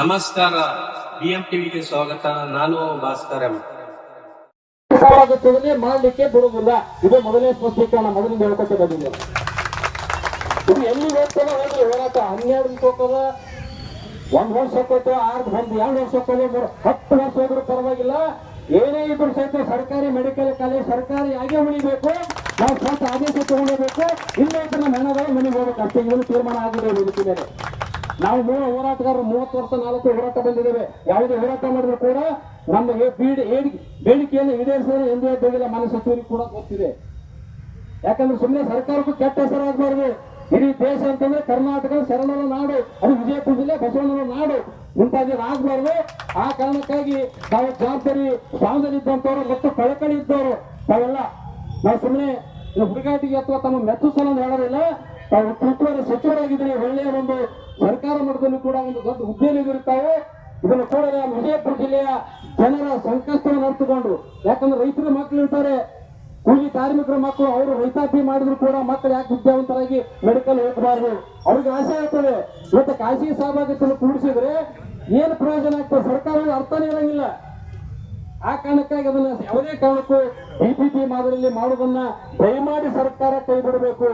ನಮಸ್ಕಾರ. ಬಿಎಂ ಟಿವಿಗೆ ಸ್ವಾಗತ. ನಾನು ಭಾಸ್ಕರ್ ಎಂ. ಮಾಡಲಿಕ್ಕೆ ಬಿಡುವುದಿಲ್ಲ. ಇದು ಮೊದಲನೇ ಸ್ಪಷ್ಟೀಕರಣ, ಮೊದಲಿಂದ ಹೇಳ್ಕೊತ ಬಂದಿದೆ ಇದು ಎಲ್ಲಿ ಹೋಗ್ತಾನೆ ಹೋಗಿ ಹೋರಾಟ. ಹನ್ನೆರಡು ದಿವಸ ಒಂದ್ ವರ್ಷ ಕೊಟ್ಟು ಆರ್ ಒಂದ್ ಎರಡು ವರ್ಷ ಹೋಗ್ತದೆ ಹತ್ತು ವರ್ಷ ಹೋದ್ರೂ ಪರವಾಗಿಲ್ಲ. ಏನೇ ಇದ್ರು ಸಹಿತ ಸರ್ಕಾರಿ ಮೆಡಿಕಲ್ ಕಾಲೇಜ್ ಸರ್ಕಾರಿ ಆಗೇ ಉಳಿಬೇಕು. ನಾವು ಸ್ವಂತ ಆದೇಶ ತಗೊಂಡೋಗ್ಬೇಕು ಇನ್ನೊಂದು ನಮ್ಮ ಹೆಣಗಳು ಮನೆಗೆ ಹೋಗ್ಬೇಕು. ಅಷ್ಟೇ ತೀರ್ಮಾನ ಆಗಿದೆ ಮೇಲೆ ನಾವು ಮೂಲ ಹೋರಾಟಗಾರರು ಮೂವತ್ತು ವರ್ಷ, ನಾಲ್ಕು ಹೋರಾಟ ಬಂದಿದ್ದೇವೆ. ಯಾವುದೇ ಹೋರಾಟ ಮಾಡಿದ್ರು ಕೂಡ ನಮ್ಮ ಬೇಡಿಕೆಯನ್ನು ಈಡೇರಿಸಿದ್ರೆ ಎಂದೇ ಬೇಗಿಲ್ಲ ಮನೆ ಸಚಿವರಿಗೆ ಕೂಡ ಗೊತ್ತಿದೆ. ಯಾಕಂದ್ರೆ ಸುಮ್ಮನೆ ಸರ್ಕಾರಕ್ಕೂ ಕೆಟ್ಟ ಹೆಸರಾಗಬಾರ್ದು ಇಡೀ ದೇಶ ಅಂತಂದ್ರೆ ಕರ್ನಾಟಕ ಶರಣರ ನಾಡು, ಅದು ವಿಜಯಪುರ ಜಿಲ್ಲೆ, ಬಸವಣ್ಣನ ನಾಡು. ಮುಂತಾದ್ರೆ ಆಗ್ಬಾರ್ದು. ಆ ಕಾರಣಕ್ಕಾಗಿ ತಾವು ಜವಾಬ್ದಾರಿ ಸ್ಥಾನದಲ್ಲಿದ್ದಂಥವ್ರು ಮತ್ತು ಕಳಕಳಿ ಇದ್ದವರು ತಾವೆಲ್ಲ. ನಾವು ಸುಮ್ಮನೆ ಹುಡುಗಾಟಿಗೆ ಅಥವಾ ತಮ್ಮ ಮೆಚ್ಚು ಸಲ ಹೇಳೋದಿಲ್ಲ. ತಾವು ಉಸ್ತುವಾರಿ ಸಚಿವರಾಗಿದ್ರೆ ಒಳ್ಳೆಯ ಒಂದು ಸರ್ಕಾರ ಮಟ್ಟದಲ್ಲಿ ಕೂಡ ಒಂದು ದೊಡ್ಡ ಹುದ್ದೆಯಲ್ಲಿ ಇರ್ತಾವೆ ಇದನ್ನು ಕೂಡ ವಿಜಯಪುರ ಜಿಲ್ಲೆಯ ಜನರ ಸಂಕಷ್ಟವನ್ನು ಅರ್ಥಕೊಂಡು ಯಾಕಂದ್ರೆ ರೈತರ ಮಕ್ಕಳು ಇರ್ತಾರೆ. ಕೂಲಿ ಕಾರ್ಮಿಕರ ಮಕ್ಕಳು, ಅವರು ರೈತಾಪಿ ಮಾಡಿದ್ರು ಕೂಡ ಮಕ್ಕಳು ಯಾಕೆ ವಿದ್ಯಾವಂತರಾಗಿ ಮೆಡಿಕಲ್ ಹೋಗಬಾರ್ದು ಅವ್ರಿಗೆ ಆಸೆ ಆಗ್ತದೆ. ಇವತ್ತು ಖಾಸಗಿ ಸಹಭಾಗಿತ್ವ ಕೂಡಿಸಿದ್ರೆ ಏನು ಪ್ರಯೋಜನ ಆಗ್ತದೆ? ಸರ್ಕಾರ ಅರ್ಥನೇ ಇರಂಗಿಲ್ಲ. ಆ ಕಾರಣಕ್ಕಾಗಿ ಅದನ್ನ ಯಾವುದೇ ಕಾರಣಕ್ಕೂ ಬಿಪಿಪಿ ಮಾದರಿಯಲ್ಲಿ ಮಾಡುವುದನ್ನ ದಯಮಾಡಿ ಸರ್ಕಾರ ಕೈ ಬಿಡಬೇಕು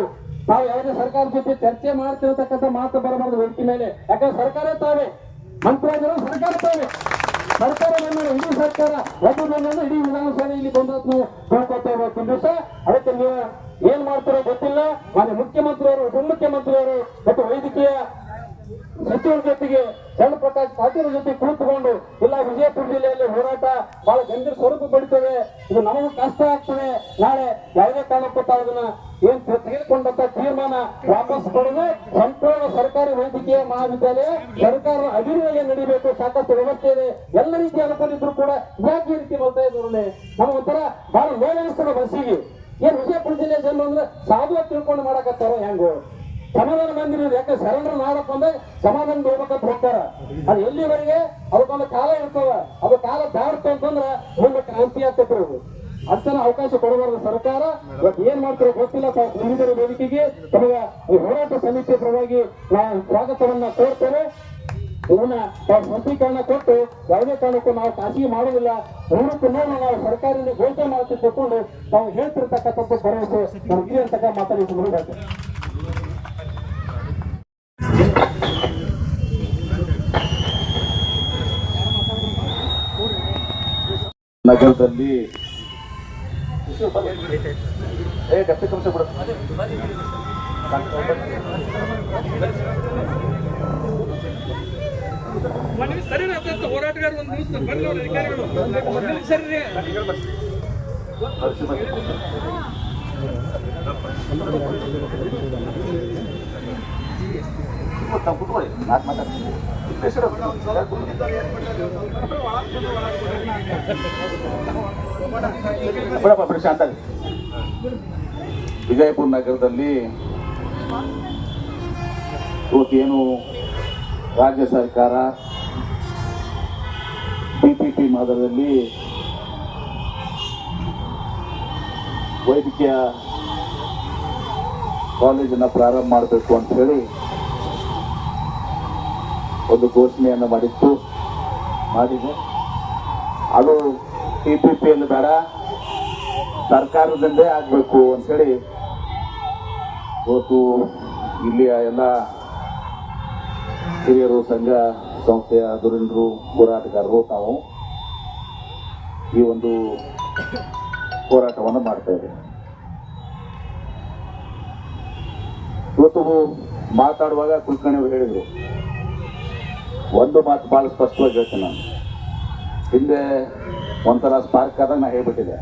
ತಾವು ಯಾವುದೇ ಸರ್ಕಾರದ ಜೊತೆ ಚರ್ಚೆ ಮಾಡ್ತಿರತಕ್ಕಂಥ ಮಾತು ಬರಬಾರದು ವ್ಯಕ್ತಿ ಮೇಲೆ. ಯಾಕಂದ್ರೆ ಸರ್ಕಾರ ತಾವೇ. ಮಂತ್ರಿಯಾದರು ಸರ್ಕಾರ ತಾವೇ. ಸರ್ಕಾರ ನಮ್ಮ ಇಡೀ ಸರ್ಕಾರ ಒಂದು ನನ್ನನ್ನು ಇಡೀ ವಿಧಾನಸಭೆ ಇಲ್ಲಿ ಬಂದದ್ದು ನಾವು ತಿಳ್ಕೊತಾ ದಿವಸ ಅದಕ್ಕೆ ನೀವು ಏನ್ ಮಾಡ್ತಾರೋ ಗೊತ್ತಿಲ್ಲ. ಮಾನ್ಯ ಮುಖ್ಯಮಂತ್ರಿಯವರು, ಉಪಮುಖ್ಯಮಂತ್ರಿಯವರು ಮತ್ತು ವೈದ್ಯಕೀಯ ಸಚಿವರ ಜೊತೆಗೆ ಸಣ್ಣ ಪ್ರಕಾಶ್ ಪಾಟೀಲ್ ಜೊತೆ ಕುಳಿತುಕೊಂಡು ಇಲ್ಲ ವಿಜಯಪುರ ಜಿಲ್ಲೆಯಲ್ಲಿ ಹೋರಾಟ ಬಹಳ ಗಂಭೀರ ಸ್ವರೂಪ ಪಡಿತದೆ. ಇದು ನಮಗೂ ಕಷ್ಟ ಆಗ್ತದೆ. ನಾಳೆ ಯಾವುದೇ ಕಾರಣಕ್ಕೂ ತಾವು ಅದನ್ನ ಏನ್ ತೆಗೆದುಕೊಂಡಂತ ತೀರ್ಮಾನ ವಾಪಸ್ ಪಡೆದು ಸಂಪೂರ್ಣ ಸರ್ಕಾರಿ ವೈದ್ಯಕೀಯ ಮಹಾವಿದ್ಯಾಲಯ, ಸರ್ಕಾರ ಅಭಿವೃದ್ಧಿಗೆ ನಡೀಬೇಕು, ಸಾಕಷ್ಟು ವ್ಯವಸ್ಥೆ ಇದೆ. ಎಲ್ಲ ರೀತಿಯ ಅನುಕೂಲ ಇದ್ರು ಕೂಡ ಯಾಕೆ ಈ ರೀತಿ ಬರ್ತಾ ಇದ್ರು ಒಂಥರ ಬಹಳ ನೋವನಿಸ್ತದೆ ಬಸ್ಸಿಗೆ ಏನ್ ವಿಜಯಪುರ ಜಿಲ್ಲೆ ಜನ ಅಂದ್ರೆ ಸಾಧುವ ತಿಳ್ಕೊಂಡು ಮಾಡಕತ್ತಾರ ಹೆಂಗು? ಸಮಾಧಾನ ಬಂದಿರೋದು ಯಾಕೆ ಸರೆಂಡರ್ ಮಾಡಪ್ಪ ಅಂದ್ರೆ ಸಮಾಧಾನ ಹೋಗ್ಬೇಕಂತ ಹೋಗ್ತಾರ. ಅದು ಎಲ್ಲಿವರೆಗೆ? ಅದಕ್ಕೊಂದು ಕಾಲ ಇರ್ತದ. ಅದು ಕಾಲ ದಾಡ್ತು ಅಂತಂದ್ರ ಮುಂದೆ ಕ್ರಾಂತಿ ಆಗ್ತೈತಿ ಅಂತನ ಅವಕಾಶ ಕೊಡಬಾರದು ಸರ್ಕಾರ. ಇವತ್ತು ಏನ್ ಮಾಡ್ತಾರೋ ಗೊತ್ತಿಲ್ಲ. ಮುಂದಿನ ವೇದಿಕೆಗೆ ತಮಗ ಈ ಹೋರಾಟ ಸಮಿತಿ ಪರವಾಗಿ ನಾವು ಸ್ವಾಗತವನ್ನ ಕೋರ್ತೇವೆ. ಇವನ್ನ ತಾವು ಸ್ವಂತೀಕರಣ ಕೊಟ್ಟು ಯಾವುದೇ ಕಾರಣಕ್ಕೂ ನಾವು ಖಾಸಗಿ ಮಾಡುವುದಿಲ್ಲ. ನೂರಕ್ಕೂ ನೂರು ನಾವು ಸರ್ಕಾರದಿಂದ ಘೋಷಣೆ ಮಾಡ್ತಿ ತಿಳ್ಕೊಂಡು ನಾವು ಹೇಳ್ತಿರ್ತಕ್ಕಂಥದ್ದು ಭರವಸೆ ನಮ್ಗೆ ಅಂತಕ್ಕ ಮಾತಾಡಿ ಮುಂದಾಗ್ತದೆ ನಗರದಲ್ಲಿ ಏ ಡೆಪ್ಟಿ ಕಮಿಷನರ್ ಬಿಡು. ಸರಿ ಹೋರಾಟಗಾರ ಒಂದು ದಿವಸ ಬರ್ಲಿ ಅವ್ರ ಅಧಿಕಾರಿಗಳು. ಸರಿ ನಾಲ್ಕು ಮಾತಾಡ್ತೀನಿ. ಪ್ರಶಾಂತ. ವಿಜಯಪುರ ನಗರದಲ್ಲಿ ಇವತ್ತೇನು ರಾಜ್ಯ ಸರ್ಕಾರ ಪಿಪಿಪಿ ಮಾದರಿಯಲ್ಲಿ ವೈದ್ಯಕೀಯ ಕಾಲೇಜನ್ನು ಪ್ರಾರಂಭ ಮಾಡಬೇಕು ಅಂತ ಹೇಳಿ ಒಂದು ಘೋಷಣೆಯನ್ನು ಮಾಡಿತ್ತು ಮಾಡಿದೆ. ಅದು ಟಿ ಪಿ ಪಿಯಲ್ಲಿ ಬೇಡ ಸರ್ಕಾರದಿಂದೇ ಆಗಬೇಕು ಅಂಥೇಳಿ ಇವತ್ತು ಇಲ್ಲಿಯ ಎಲ್ಲ ಹಿರಿಯರು, ಸಂಘ ಸಂಸ್ಥೆಯ ಧುರೀಣರು ಹೋರಾಟಗಾರರು ತಾವು ಈ ಒಂದು ಹೋರಾಟವನ್ನು ಮಾಡ್ತಾ ಇದ್ದೇವೆ ಇವತ್ತು ಮಾತಾಡುವಾಗ ಕುಲಕರ್ಣಿ ಅವರು ಹೇಳಿದರು ಒಂದು ಮಾತು ಭಾಳ ಸ್ಪಷ್ಟವಾಗಿ ಹೇಳ್ತೀನಿ ನಾನು. ಹಿಂದೆ ಒಂಥರ ಸ್ಪಾರ್ಕ್ ಆದಾಗ ನಾನು ಹೇಳ್ಬಿಟ್ಟಿದ್ದೆ.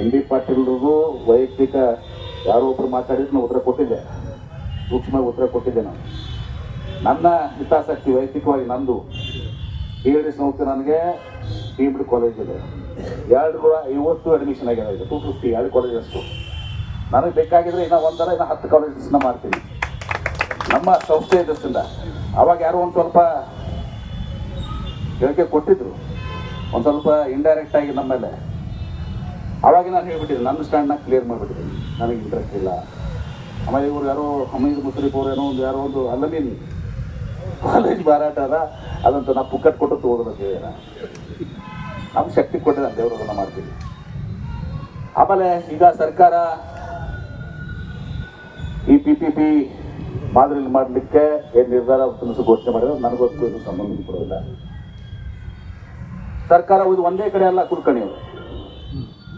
ಎಂ ಬಿ ಪಾಟೀಲ್ರಿಗೂ ವೈಯಕ್ತಿಕ ಯಾರೋ ಒಬ್ರು ಮಾತಾಡಿದ್ರು ನಾನು ಉತ್ತರ ಕೊಟ್ಟಿದ್ದೆ. ಸೂಕ್ಷ್ಮ ಉತ್ತರ ಕೊಟ್ಟಿದ್ದೆ ನಾನು. ನನ್ನ ಹಿತಾಸಕ್ತಿ ವೈಯಕ್ತಿಕವಾಗಿ ನಂದು. ಡಿ ಸಂಸ್ಥೆ ನನಗೆ? ಡಿಮ್ಡ್ ಕಾಲೇಜ್ ಇದೆ. ಎರಡು ಕೂಡ ಐವತ್ತು ಅಡ್ಮಿಷನ್ ಆಗಿದೆ ಇದು ಟೂ ಫಿಫ್ಟಿ ಎರಡು ಕಾಲೇಜ್ ಅಷ್ಟು. ನನಗೆ ಬೇಕಾಗಿದ್ರೆ ಇನ್ನೂ ಒಂದರ ಇನ್ನೂ ಹತ್ತು ಕಾಲೇಜಸ್ನ ಮಾಡ್ತೀನಿ. ನಮ್ಮ ಸಂಸ್ಥೆ ದೃಷ್ಟಿಯಿಂದ ಅವಾಗ ಯಾರೋ ಒಂದು ಸ್ವಲ್ಪ ಹೇಳಿಕೆ ಕೊಟ್ಟಿದ್ರು. ಒಂದು ಸ್ವಲ್ಪ ಇಂಡೈರೆಕ್ಟ್ ಆಗಿ ನಮ್ಮ ಮೇಲೆ. ಅವಾಗ ನಾನು ಹೇಳ್ಬಿಟ್ಟಿದ್ದೆ, ನನ್ನ ಸ್ಟ್ಯಾಂಡ್ನ ಕ್ಲಿಯರ್ ಮಾಡಿಬಿಟ್ಟಿದ್ದೀನಿ ನನಗೆ ಇಂಟ್ರೆಸ್ಟ್ ಇಲ್ಲ. ಆಮೇಲೆ ಇವ್ರು ಯಾರೋ ಹಮೀದ್ ಮುಸ್ರೀಫ್ ಅವ್ರು ಏನೋ ಒಂದು ಯಾರೋ ಒಂದು ಅಲ್ಲಮೀನ್ ಕಾಲೇಜ್ ಮಾರಾಟ ಅದ, ಅದಂತ ನಾವು ಪುಕ್ಕಟ್ ಕೊಟ್ಟು ತಗೋದಂತ ಹೇಳಿದ ನಮ್ಮ ಶಕ್ತಿ ದೇವರು ದೇವರನ್ನ ಮಾಡ್ತೀವಿ ಆಮೇಲೆ ಈಗ ಸರ್ಕಾರ ಈ ಪಿ ಪಿ ಪಿ ಮಾದರಿಲಿ ಮಾಡಲಿಕ್ಕೆ ಏನು ನಿರ್ಧಾರ ಘೋಷಣೆ ಮಾಡಿದ್ರೆ ನನಗೊತ್ತು ಇದು ಸಂಬಂಧ ಕೊಡೋದಿಲ್ಲ. ಸರ್ಕಾರ ಇದು ಒಂದೇ ಕಡೆ ಅಲ್ಲ ಕುಡ್ಕಣಿ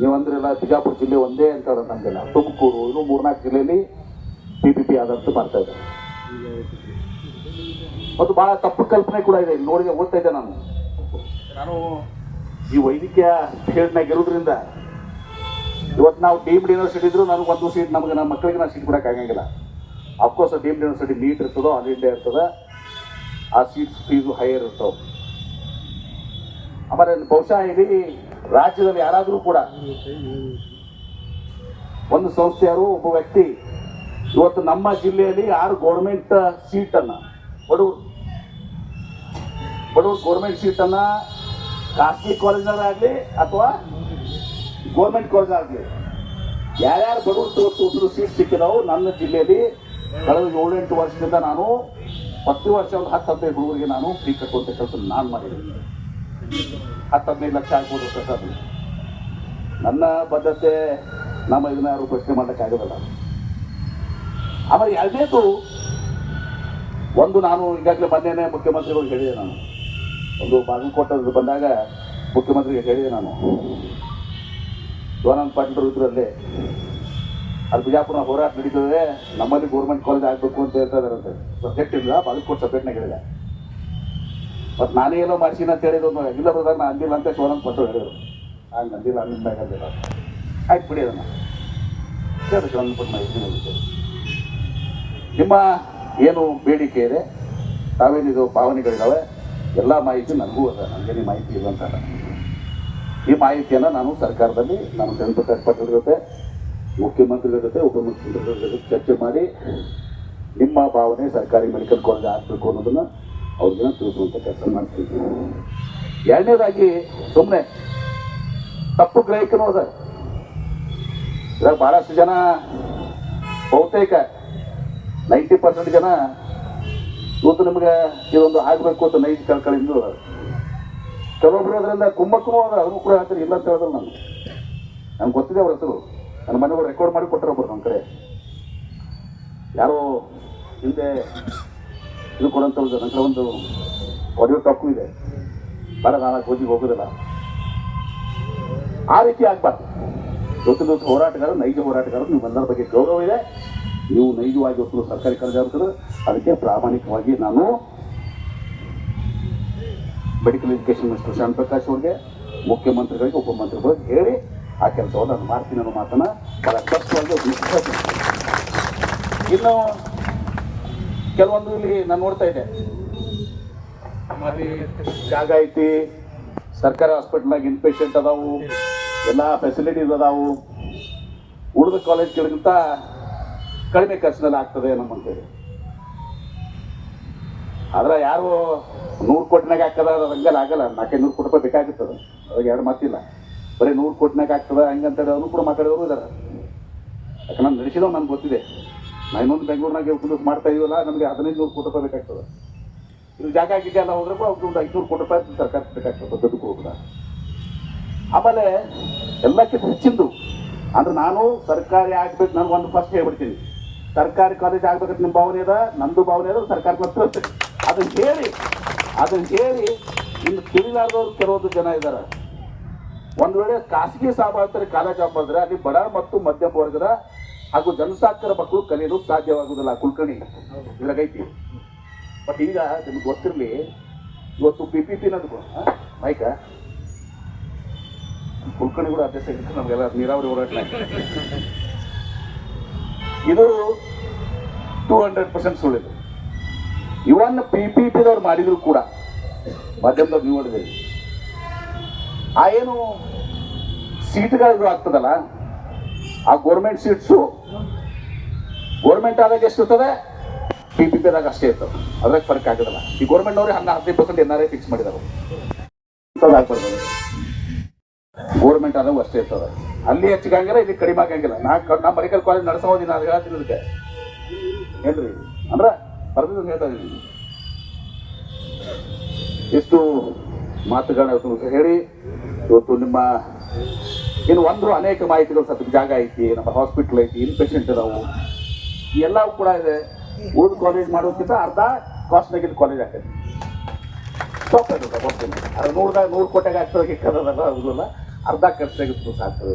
ನೀವು ಅಂದ್ರಲ್ಲ ಬಿಜಾಪುರ ಜಿಲ್ಲೆ ಒಂದೇ ಅಂತ ನಮ್ಗೆಲ್ಲ ತುಮಕೂರು ಇನ್ನು ಮೂರ್ನಾಲ್ಕು ಜಿಲ್ಲೆಯಲ್ಲಿ ಪಿ ಪಿ ಪಿ ಆದಂತ ಮಾಡ್ತಾ ಇದ್ದಾರೆ. ಮತ್ತು ಬಹಳ ತಪ್ಪು ಕಲ್ಪನೆ ಕೂಡ ಇದೆ ಇಲ್ಲಿ ನೋಡಿ ಓದ್ತಾ ಇದ್ದೆ ನಾನು. ನಾನು ಈ ವೈದ್ಯಕೀಯ ಫೀಲ್ಡ್ನಾಗ ಇರೋದ್ರಿಂದ ಇವತ್ತು ನಾವು ಡೀಮ್ಡ್ ಯೂನಿವರ್ಸಿಟಿ ಇದ್ರು ನನಗೆ ಒಂದು ಸೀಟ್ ನಮಗೆ ನಮ್ಮ ಮಕ್ಕಳಿಗೆ ನಾನು ಸೀಟ್ ಕೊಡಕ್ಕೆ ಆಗಂಗಿಲ್ಲ. Of course deemed university NEET ಇರ್ತದೋ ಆಲ್ ಇಂಡಿಯಾ ಇರ್ತದ. ಆ ಸೀಟ್ಸ್ ಫೀಸು ಹೈಯರ್ ಇರ್ತಾವೆ. ಆಮೇಲೆ ಬಹುಶಃ ಇಡೀ ರಾಜ್ಯದಲ್ಲಿ ಯಾರಾದರೂ ಕೂಡ ಒಂದು ಸಂಸ್ಥೆಯವರು ಒಬ್ಬ ವ್ಯಕ್ತಿ ಇವತ್ತು ನಮ್ಮ ಜಿಲ್ಲೆಯಲ್ಲಿ ಯಾರು ಗೌರ್ಮೆಂಟ್ ಸೀಟನ್ನು ಬಡವರು ಬಡವರು ಗೌರ್ಮೆಂಟ್ ಸೀಟನ್ನು ಖಾಸಗಿ ಕಾಲೇಜ್ನಾಗಲಿ ಅಥವಾ ಗೌರ್ಮೆಂಟ್ ಕಾಲೇಜ್ ಆಗಲಿ, ಯಾರ್ಯಾರು ಬಡವರು ತೋರಿಸ್ ಸೀಟ್ ಸಿಕ್ಕಿದಾವು, ನನ್ನ ಜಿಲ್ಲೆಯಲ್ಲಿ ಕಳೆದ ಏಳೆಂಟು ವರ್ಷದಿಂದ ನಾನು ಪ್ರತಿ ವರ್ಷ ಒಂದು ಹತ್ತು ಹದಿನೈದು ಹುಡುಗರಿಗೆ ನಾನು ಫ್ರೀ ಕಟ್ಟುವಂಥ ಕೆಲಸ ನಾನು ಮಾಡಿದ್ದೀನಿ. ಹತ್ತು ಹದಿನೈದು ಲಕ್ಷ ಆಗ್ಬೋದು ಪ್ರಸಾದ್ ನನ್ನ ಬದ್ಧತೆ ನಮ್ಮ ಇದನ್ನ ಯಾರು ಪ್ರಶ್ನೆ ಮಾಡೋಕ್ಕಾಗೋದಿಲ್ಲ ಆಮೇಲೆ ಎರಡನೇದು, ಒಂದು ನಾನು ಈಗಾಗಲೇ ಮೊನ್ನೆನೇ ಮುಖ್ಯಮಂತ್ರಿಗಳು ಹೇಳಿದೆ ನಾನು. ಒಂದು ಬಾಗಲಕೋಟೆ ಬಂದಾಗ ಮುಖ್ಯಮಂತ್ರಿಗೆ ಹೇಳಿದೆ ನಾನು. ಶಿವಾನಂದ ಪಾಟೀಲ್ ಇದ್ರಲ್ಲಿ ಅಲ್ಲಿ ಬಿಜಾಪುರ ಹೋರಾಟ ನಡೀತದೆ, ನಮ್ಮಲ್ಲಿ ಗೌರ್ಮೆಂಟ್ ಕಾಲೇಜ್ ಆಗಬೇಕು ಅಂತ ಹೇಳ್ತಾ ಇದಾರಂತೆ ಸಬ್ಜೆಕ್ಟ್ ಇಲ್ಲ ಬಾಗಲಕೋಟೆ ಸಬ್ಜೆಕ್ಟ್ನಾಗ ಹೇಳಿದೆ. ಮತ್ತು ನಾನೇ ಎಲ್ಲೋ ಮಾಡ್ಸೀನಿ ಅಂತ ಹೇಳಿದ್ರು ಇಲ್ಲ ಬ್ರದರ್ ನಾನು ಅಂದಿಲ್ಲ ಅಂತ ಶಿವಾನಂದ ಕೊಟ್ಟು ಹೇಳಿದ್ರು. ನಾನು ನಂದಿಲ್ಲ ಅಂದಿಲ್ಲ ಅಂದಿಲ್ಲ ಆಯ್ತು ಬಿಡಿ ಅದನ್ನು. ಸರಿ ಕೊಟ್ಟು ಇದನ್ನ ಹೇಳಿದ್ದೆ. ನಿಮ್ಮ ಏನು ಬೇಡಿಕೆ ಇದೆ, ತಾವೇನಿದು ಭಾವನೆಗಳಿದ್ದಾವೆ ಎಲ್ಲ ಮಾಹಿತಿ ನನಗೂ ಅದ, ನನಗೆ ನಿಮ್ಮ ಮಾಹಿತಿ ಇಲ್ಲ ಅಂತ ಈ ಮಾಹಿತಿಯನ್ನು ನಾನು ಸರ್ಕಾರದಲ್ಲಿ, ನಾನು ಪಾಟೀಲ್ ಜೊತೆ ಮುಖ್ಯಮಂತ್ರಿಗಳ ಜೊತೆ, ಉಪಮುಖ್ಯಮಂತ್ರಿಗಳ ಜೊತೆ ಚರ್ಚೆ ಮಾಡಿ ನಿಮ್ಮ ಭಾವನೆ ಸರ್ಕಾರಿ ಮೆಡಿಕಲ್ ಕಾಲೇಜ್ ಆಗಬೇಕು ಅನ್ನೋದನ್ನ ಅವ್ರಿಗೆ ತಿಳಿಸುವಂಥ ಕೆಲಸ ಮಾಡ್ತೀವಿ. ಎರಡನೇದಾಗಿ ಸುಮ್ಮನೆ ತಪ್ಪು ಗ್ರಹಿಕರು ಅದ ಇದ್ರಾಗ ಭಾಳಷ್ಟು ಜನ ಬಹುತೇಕ ನೈಂಟಿ ಪರ್ಸೆಂಟ್ ಜನ ಇವತ್ತು ನಿಮ್ಗೆ ಇದೊಂದು ಆಗಬೇಕು ಅಂತ ನೈಜ ಕಳ್ಕಳಿಂದ. ಕೆಲವೊಬ್ರು ಅದರಿಂದ ಕುಂಭಕ್ಕೂ ಅದ ಅದನ್ನು ಕೂಡ ಹೇಳ್ತಾರೆ ಇಲ್ಲ ಅಂತ ಹೇಳಿದ್ರು ನಾನು ನಮ್ಗೆ ಗೊತ್ತಿದೆ ಅವ್ರ ಹೆಸರು. ನನ್ನ ಮನೆಯವರು ರೆಕಾರ್ಡ್ ಮಾಡಿ ಕೊಟ್ಟರೊಬ್ರು ನಮ್ಮ ಕಡೆ. ಯಾರೋ ಹಿಂದೆ ಇದು ಕೊಡಂತ ನನ್ನ ಹತ್ರ ಒಂದು ಆಡಿಯೋ ಟಾಕು ಇದೆ. ಬರ ನಾನು ಗೋಜಿಗೆ ಹೋಗೋದಿಲ್ಲ. ಆ ರೀತಿ ಆಗ್ಬಾರ್ದು. ದೊಡ್ಡ ದೊಡ್ಡ ಹೋರಾಟಗಾರರು ನೈಜ ಹೋರಾಟಗಾರರು ನೀವು ಬಂದರ ಬಗ್ಗೆ ಗೌರವ ಇದೆ. ನೀವು ನೈಜವಾಗಿ ಹೊತ್ತು ಸರ್ಕಾರಿ ಕಾರ್ಯಕರ್ತರು, ಅದಕ್ಕೆ ಪ್ರಾಮಾಣಿಕವಾಗಿ ನಾನು medical education minister Shyam Prakash ಅವರಿಗೆ, ಮುಖ್ಯಮಂತ್ರಿಗಳಿಗೆ, ಉಪಮಂತ್ರಿಗಳಿಗೆ ಹೇಳಿ ಆ ಕೆಲಸವನ್ನು ನಾನು ಮಾಡ್ತೀನಿ ಅನ್ನೋ ಮಾತನ್ನ ಬಹಳ ಸ್ಪಷ್ಟವಾಗಿ ತಿಳಿಸ್ತೀನಿ. ಇನ್ನು ಕೆಲವೊಂದು ಇಲ್ಲಿ ನಾನು ನೋಡ್ತಾ ಇದ್ದೆ. ಜಾಗ ಐತಿ, ಸರ್ಕಾರಿ ಹಾಸ್ಪಿಟಲ್ನಾಗ ಇನ್ಪೇಷಂಟ್ ಅದಾವು, ಎಲ್ಲ ಫೆಸಿಲಿಟೀಸ್ ಅದಾವು. ಉಳಿದ ಕಾಲೇಜ್ಗಳಿಗಿಂತ ಕಡಿಮೆ ಖರ್ಚಿನಲ್ಲಿ ಆಗ್ತದೆ ನಮ್ಮಂತೇಳಿ ಆದ್ರೆ ಯಾರು ನೂರು ಕೋಟಿನಾಗ ಹಾಕದ ಹಂಗಲ್ಲ ಆಗಲ್ಲ. ನಾಲ್ಕೈದು ನೂರು ಕೋಟಿ ರೂಪಾಯಿ ಬೇಕಾಗುತ್ತದೆ ಅವಾಗ ಎರಡು ಮಾತಿಲ್ಲ. ಬರೀ ನೂರು ಕೋಟಿನಾಗ ಆಗ್ತದ ಹಂಗಂತೇಳಿ ಅವನು ಕೂಡ ಮಾತಾಡೋರು ಇದಾರೆ. ಯಾಕಂದ್ರೆ ನಾನು ನಡೆಸಿದವ ನನ್ಗೆ ಗೊತ್ತಿದೆ. ನಾ ಇನ್ನೊಂದು ಬೆಂಗಳೂರಿನಾಗ ಉಪಯೋಗ ಮಾಡ್ತಾ ಇದೀವಲ್ಲ, ನಮಗೆ ಹದಿನೈದು ನೂರು ಕೋಟಿ ರೂಪಾಯಿ ಬೇಕಾಗ್ತದೆ. ಇದು ಜಾಗ ಆಗಿದೆ ಎಲ್ಲ ಹೋದ್ರೆ ಅವ್ರಿಗೆ ಒಂದು ಐದುನೂರು ಕೋಟಿ ರೂಪಾಯಿ ಸರ್ಕಾರ ಬೇಕಾಗ್ತದೆ ದುಡ್ಡು ಕೂಡ ಆಮೇಲೆ ಎಲ್ಲಕ್ಕಿಂತ ಹೆಚ್ಚಿಂದು, ಅಂದ್ರೆ ನಾನು ಸರ್ಕಾರಿ ಆಗ್ಬೇಕು, ನನಗೆ ಒಂದು ಫಸ್ಟ್ ಹೇಳ್ಬಿಡ್ತೀನಿ. ಸರ್ಕಾರಿ ಕಾಲೇಜ್ ಆಗ್ಬೇಕಂತ ನಿಮ್ಮ ಭಾವನೆ ಅದ, ನಂದು ಭಾವನೆ ಅದ ಸರ್ಕಾರ ಮತ್ತೆ ಅದನ್ನ ಹೇಳಿ ಅದನ್ನ ಹೇಳಿ ಇನ್ನು ತಿಳಿಲಾರ್ದವ್ರು ಕೆಲವೊಂದು ಜನ ಇದ್ದಾರೆ ಒಂದು ವೇಳೆ ಖಾಸಗಿ ಸಾಮರ್ಥ್ಯ ಕಾಲೇಜ್ ಬಂದ್ರೆ ಅಲ್ಲಿ ಬಡ ಮತ್ತು ಮಧ್ಯಮ ವರ್ಗದ ಹಾಗೂ ಜನಸಾಕ್ಷರ ಮಕ್ಕಳು ಕಲಿಯಲು ಸಾಧ್ಯವಾಗುವುದಿಲ್ಲ. ಕುಲ್ಕರ್ಣಿ ಇದ್ರಾಗೈತಿ ಬಟ್ ಈಗ ನಿಮ್ಗೆ ಗೊತ್ತಿರಲಿ, ಇವತ್ತು ಪಿ ಪಿ ಪಿ ಅನ್ನೋದು ಮೈಕ ಕುಲ್ಕರ್ಣಿ ಕೂಡ ಅಧ್ಯಕ್ಷ ಆಗಿತ್ತು ನಮಗೆಲ್ಲ ನೀರಾವರಿ ಹೋರಾಟ ಇದು ಟೂ ಹಂಡ್ರೆಡ್ ಪರ್ಸೆಂಟ್ ಸುಳ್ಳಿದು. ಇವನ್ ಪಿ ಪಿ ಪಿದವ್ರು ಮಾಡಿದ್ರು ಕೂಡ, ಮಾಧ್ಯಮದವ್ರು ನೀವು ಆ ಏನು ಸೀಟ್ಗಳು ಆಗ್ತದಲ್ಲ, ಆ ಗೋರ್ಮೆಂಟ್ ಸೀಟ್ಸು ಗೋರ್ಮೆಂಟ್ ಆದಾಗ ಎಷ್ಟು ಇರ್ತದೆ ಪಿ ಪಿ ಪಿದಾಗ ಅಷ್ಟೇ ಇರ್ತದೆ. ಅದ್ರಾಗ ಫರ್ಕ್ ಆಗೋದಿಲ್ಲ. ಈ ಗೋರ್ಮೆಂಟ್ನವ್ರಿಗೆ ಹಂಗೆ ಹದಿನೈದು percent N R I fix ಮಾಡಿದಾರೆ. ಗೋರ್ಮೆಂಟ್ ಆದಾಗ ಅಷ್ಟೇ ಇರ್ತದೆ. ಅಲ್ಲಿ ಹೆಚ್ಚಿಗಂಗಿಲ್ಲ ಇಲ್ಲಿ ಕಡಿಮೆ ಆಗಂಗಿಲ್ಲ. ನಾ ನಾ ಮೆಡಿಕಲ್ ಕಾಲೇಜ್ ನಡೆಸೋದಿನ ನಾನು ಹೇಳ್ತೀನಿ ಅದಕ್ಕೆ ಅಂದ್ರೆ ಬರ್ದಿದ್ದು ಹೇಳ್ತಾ ಇದ್ದೀನಿ ಇಷ್ಟು ಮಾತುಗಳನ್ನ ಹೇಳಿ. ಇವತ್ತು ನಿಮ್ಮ ಏನು ಒಂದು ಅನೇಕ ಮಾಹಿತಿಗಳು ಸತ್ ಜಾಗ ಐತಿ, ನಮ್ಮ ಹಾಸ್ಪಿಟ್ಲ್ ಐತಿ ಇನ್ ಪೇಷಂಟ್ ಇದಾವು. ಎಲ್ಲವೂ ಕೂಡ ಇದೆ. ಉಳಿದ ಕಾಲೇಜ್ ಮಾಡೋಕ್ಕಿಂತ ಅರ್ಧ ಕಾಸ್ಟ್ನಾಗಿದ್ದು ಕಾಲೇಜ್ ಬರ್ತೀನಿ ಅದು ನೂರ್ದಾಗ ನೂರು ಕೋಟೆಗೆ ಆಗ್ತದೆ ಕದಲ್ಲ ಅದಿಲ್ಲ ಅರ್ಧ ಖರ್ಚಾಗಿತ್ತು ಸಾಕ್ತದೆ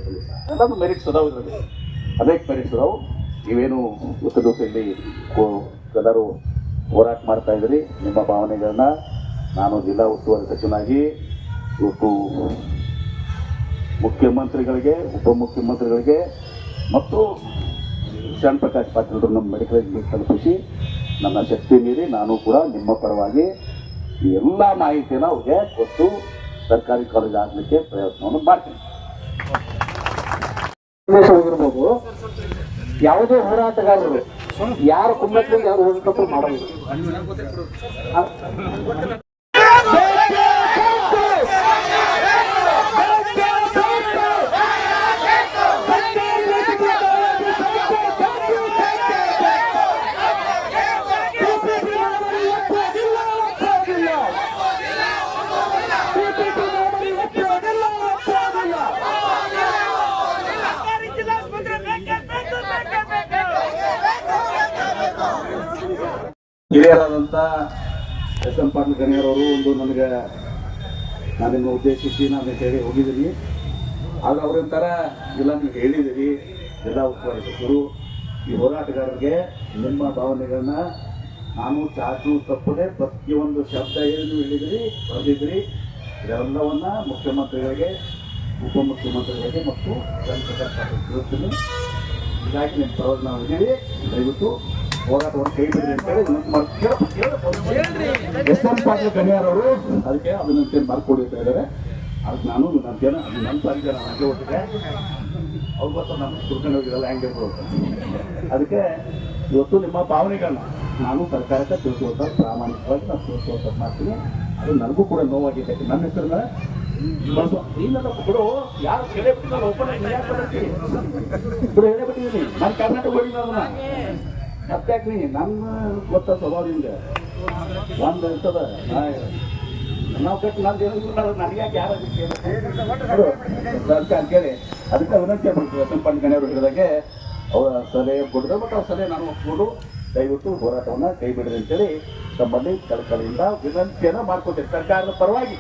ಎಲ್ಲಾನು ಮೆರಿಟ್ಸ್ ಅದಾವು ಇದರಲ್ಲಿ. ಅನೇಕ ಮೆರಿಟ್ಸ್ ಅದಾವು ನೀವೇನು ಉತ್ತರ ಇಲ್ಲಿ ಎಲ್ಲರೂ ಹೋರಾಟ ಮಾಡ್ತಾ ಇದ್ರಿ. ನಿಮ್ಮ ಭಾವನೆಗಳನ್ನ ನಾನು ಜಿಲ್ಲಾ ಉಸ್ತುವಾರಿ ಸಚಿವನಾಗಿ, ಇವತ್ತು ಮುಖ್ಯಮಂತ್ರಿಗಳಿಗೆ, ಉಪಮುಖ್ಯಮಂತ್ರಿಗಳಿಗೆ, ಮತ್ತು ಶರಣ್ ಪ್ರಕಾಶ್ ಪಾಟೀಲ್ರು ನಮ್ಮ ಮೆಡಿಕಲ್ ತಲುಪಿಸಿ ನನ್ನ ಶಕ್ತಿ ಮೀರಿ ನಾನು ಕೂಡ ನಿಮ್ಮ ಪರವಾಗಿ ಎಲ್ಲ ಮಾಹಿತಿನ ಅವ್ರಿಗೆ ಕೊಟ್ಟು ಸರ್ಕಾರಿ ಕಾಲೇಜ್ ಆಗಲಿಕ್ಕೆ ಪ್ರಯತ್ನವನ್ನು ಮಾಡ್ತೀನಿ. ಯಾವುದೇ ಹೋರಾಟಗಾರರು. ಯಾರು ಕುಮ್ಮಕ್ಕಿಂದ ಯಾರು ಹೋರಾಟ ಮಾಡೋದು ಹಿರಿಯರಾದಂಥ ಎಸ್ ಎಂ ಪಾಟೀಲ್ ಗಣ್ಯರವರು ಒಂದು ನನಗೆ ನಾನಿನ್ನು ಉದ್ದೇಶಿಸಿ ನಾನು ಹೇಳಿ ಹೋಗಿದ್ದೀನಿ. ಆದ್ರೆ ತರ ಇಲ್ಲ ನೀವು ಹೇಳಿದ್ದೀರಿ ಜಿಲ್ಲಾ ಉಸ್ತುವಾರಿ ಸಚಿವರು ಈ ಹೋರಾಟಗಾರರಿಗೆ ನಿಮ್ಮ ಭಾವನೆಗಳನ್ನ ನಾನು ಚಾಚು ತಪ್ಪದೆ ಪ್ರತಿಯೊಂದು ಶಬ್ದ ಏನು ಹೇಳಿದಿರಿ, ಬರೆದಿದ್ರಿ. ಇದೆಲ್ಲವನ್ನ ಮುಖ್ಯಮಂತ್ರಿಗಳಿಗೆ, ಉಪಮುಖ್ಯಮಂತ್ರಿಗಳಿಗೆ ಮತ್ತು ಪಾಟೀಲ್ ತಿಳಿಸ್ತೀನಿ ಹೀಗಾಗಿ ನಿಮ್ಮ ಪರವಾಗಿ ನಾವು ಇದ್ದೀವಿ. ದಯವಿಟ್ಟು ಹೋರಾಟವನ್ನು ಕೈ ಬಿಡ್ರಿ ಅಂತೇಳಿ ವಿನಂತಿ ಮಾಡ್ತೀನಿ ಎಸ್ ಎಂ ಪಾಟೀಲ್ ಗಣ್ಯರವರು ಅದಕ್ಕೆ ಅಭಿನಂದನೆ ಮಾಡ್ಕೊಡಿರ್ತಾ ಇದ್ದಾರೆ. ಅದಕ್ಕೆ ನಾನು ವಿನಂತಿಯನ್ನು ನನ್ನ ಪಾಲಿಗೆ ನಾನು ಹಂಗೆ ಹೋಗಿದ್ದೆ ಅವ್ರು ಗೊತ್ತ ನಮ್ಮ ಕುಡ್ಕೊಂಡು ಹೋಗಿರಲ್ಲ ಹೆಂಗೆ ಅದಕ್ಕೆ ಇವತ್ತು ನಿಮ್ಮ ಭಾವನೆಗಳನ್ನ ನಾನು ಸರ್ಕಾರಕ್ಕೆ ತಿಳಿಸುವಂತ ಪ್ರಾಮಾಣಿಕವಾಗಿ ನಾನು ತಿಳಿಸುವಂತ ಮಾಡ್ತೀನಿ. ಅದು ನನಗೂ ಕೂಡ ನೋವಾಗಿದೆ. ನನ್ನ ಹೆಸರನ್ನ ಬಿಡು ಯಾರು ನಾನು ಕರ್ನಾಟಕ ಹೋಗಿಲ್ಲ ಅದನ್ನ ಮತ್ತೆ ನಮ್ಮ ಗೊತ್ತ ಸ್ವಭಾವದಿಂದ ಒಂದು ಇರ್ತದ ನಾವು ಕಟ್ಟು ನಾನು ಏನು ನನಗೆ ಯಾರು ಅದಕ್ಕೆ ಅಂತೇಳಿ ಅದಕ್ಕೆ ವಿನಂತಿ ಮಾಡ್ತೀವಿ ಪಾಟೀಲ್ ಗಣ್ಯರು ಹೇಳಿದಾಗೆ, ಅವರ ಸಲಹೆ ಕೊಡಿದ್ರೆ ಬಟ್ ಅವ್ರ ಸಲಹೆ ನಾನು ಒಪ್ಕೊಂಡು ದಯವಿಟ್ಟು ಹೋರಾಟವನ್ನ ಕೈ ಬಿಡ್ರಿ ಅಂತೇಳಿ ತಮ್ಮಲ್ಲಿ ಕಳಕಳಿಯಿಂದ ವಿನಂತಿಯನ್ನು ಮಾಡ್ಕೊತೀವಿ ಸರ್ಕಾರದ ಪರವಾಗಿ.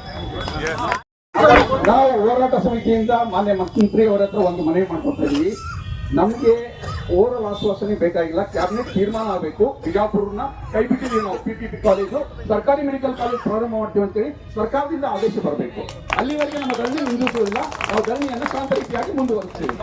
ನಾವು ಹೋರಾಟ ಸಮಿತಿಯಿಂದ ಮಾನ್ಯ ಮುಖ್ಯಮಂತ್ರಿ ಅವರ ಹತ್ರ ಒಂದು ಮನವಿ ಮಾಡ್ಕೊತಾ ಇದೀವಿ. ನಮಗೆ ಓರಲ್ ಆಶ್ವಾಸನೆ ಬೇಕಾಗಿಲ್ಲ. ಕ್ಯಾಬಿನೆಟ್ ತೀರ್ಮಾನ ಆಗಬೇಕು. ಬಿಜಾಪುರನ ಕೈ ಬಿಟ್ಟಿದ್ದೀವಿ ನಾವು ಪಿ ಪಿ ಪಿ ಕಾಲೇಜು ಸರ್ಕಾರಿ ಮೆಡಿಕಲ್ ಕಾಲೇಜ್ ಪ್ರಾರಂಭ ಮಾಡ್ತೀವಿ ಅಂತೇಳಿ ಸರ್ಕಾರದಿಂದ ಆದೇಶ ಬರಬೇಕು. ಅಲ್ಲಿವರೆಗೆ ನಮ್ಮ ಧರಣಿ ನಿಲ್ಲಿಸುವುದಿಲ್ಲ ನಾವು ಧರಣಿಯನ್ನು ಶಾಂತ ರೀತಿಯಾಗಿ ಮುಂದುವರಿಸ್ತೀವಿ.